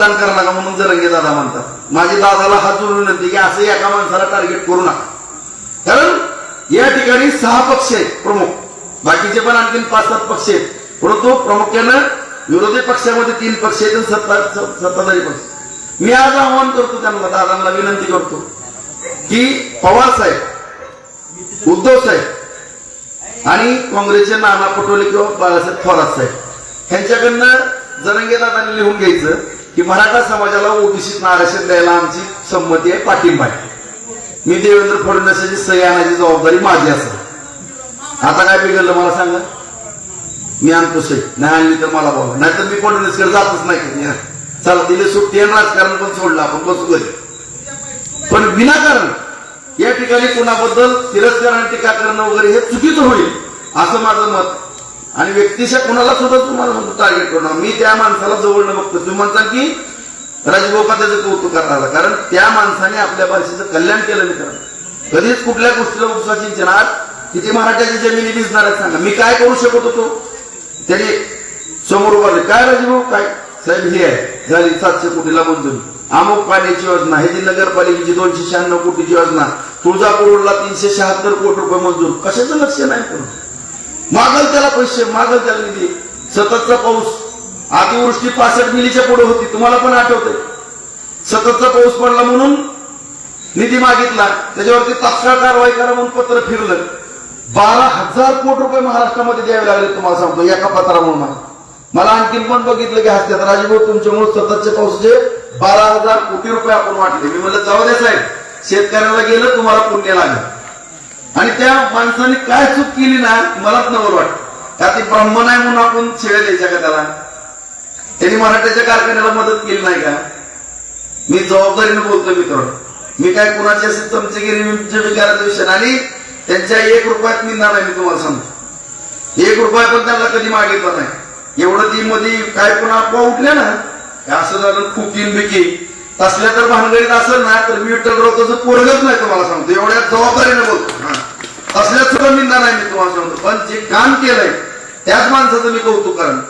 मतदान करा नका म्हणून जरंगे दादा म्हणतात. माझ्या दादाला हात जोडून विनंती की असं एका माणसाला टार्गेट करू नका. कारण या ठिकाणी सहा पक्ष आहेत प्रमुख. बाकीचे पण आणखीन पाच सात पक्ष आहेत. परंतु प्रामुख्यानं विरोधी पक्षामध्ये तीन पक्ष आहेत सत्ता सत्ताधारी पक्ष. मी आज आवाहन करतो त्यांना दादांना विनंती करतो की पवार साहेब उद्धव साहेब आणि काँग्रेसचे नाना पटोले किंवा बाळासाहेब थोरात साहेब यांच्याकडनं जरंगे दादांनी लिहून घ्यायचं की मराठा समाजाला ओबीसीत आरक्षण द्यायला आमची संमती आहे पाठिंबा आहे. मी देवेंद्र फडणवीसाची सही आणायची जबाबदारी माझी असेल. आता काय बिघडलं मला सांगा? मी आणतो सही. नाही आणली तर मला बोला नाहीतर मी फडणवीसकडे जातच नाही. चला दिले सुट्टी आणि राजकारण पण सोडलं. आपण बसू घरी. पण विनाकारण या ठिकाणी कुणाबद्दल तिरस्कार आणि टीका करणं वगैरे हे चुकीचं होईल असं माझं मत. आणि व्यक्तिशा कुणाला सुद्धा तुम्हाला म्हणतो टार्गेट करणार मी त्या माणसाला जवळनं बघतो. तुम्ही म्हणता की राजगोपा त्याचं कौतुक करणार? कारण त्या माणसाने आपल्या भाषेचं कल्याण केलं मित्रांनो कधीच कुठल्या गोष्टीला उपसा सिंचन आज किती मराठ्याची जमिनी दिसणार आहेत सांगा. मी काय करू शकत होतो? त्याने समोर उभारले काय राजभाऊ काय? साहेब हे आहे. झाली सातशे कोटीला मंजुरी अमुक पाण्याची योजना हे जी नगरपालिकेची दोनशे शहाण्णव कोटीची योजना. तुळजापूरला तीनशे शहात्तर कोटी रुपये मंजूर. कशाचं लक्ष नाही पण मागल त्याला पैसे मागल त्याला निधी. सततचा पाऊस. अतिवृष्टी पासष्ट मिलीच्या पुढे होती. तुम्हाला पण आठवतंय. सततचा पाऊस पडला म्हणून निधी मागितला. त्याच्यावरती तात्काळ कारवाई करा म्हणून पत्र फिरलं. बारा हजार कोटी रुपये महाराष्ट्रामध्ये द्यावे लागले तुम्हाला सांगतो. एका पत्रामुळे मला. मला आणखीन पण बघितलं की हसत्यात. राजभाऊ तुमच्यामुळे सततचे पाऊसचे बारा हजार कोटी रुपये आपण वाटले. मी म्हणलं जाऊ दे साहेब. शेतकऱ्याला गेलं तुम्हाला पुण्य लागेल. आणि त्या माणसाने काय चूक केली ना मलाच नवर वाटत. का ती ब्राह्मण आहे म्हणून आपण शिव्या द्यायच्या का त्याला? त्यांनी मराठ्याच्या कारखान्याला मदत केली नाही का? मी जबाबदारीने बोलतो मित्र मी काय कुणाची असे चमचेगिरी विचाराचा विषय आणि त्यांच्या एक रुपयात मिळणार नाही मी तुम्हाला सांगतो. एक रुपया पण त्यांना कधी मागितला नाही. एवढं ती मध्ये काय कोण अफवा उठल्या ना? असं झालं खुकीन बिकी तसल्या तर भानगडीत असेल ना तर मी विठ्ठल तसं पोरगच नाही तुम्हाला सांगतो. एवढ्या जबाबदारीने बोलतो असल्याचं तसल्याच मिळणार नाही मी तुम्हाला सांगतो. पण जे काम केलंय त्याच माणसाचं मी कौतुक करेन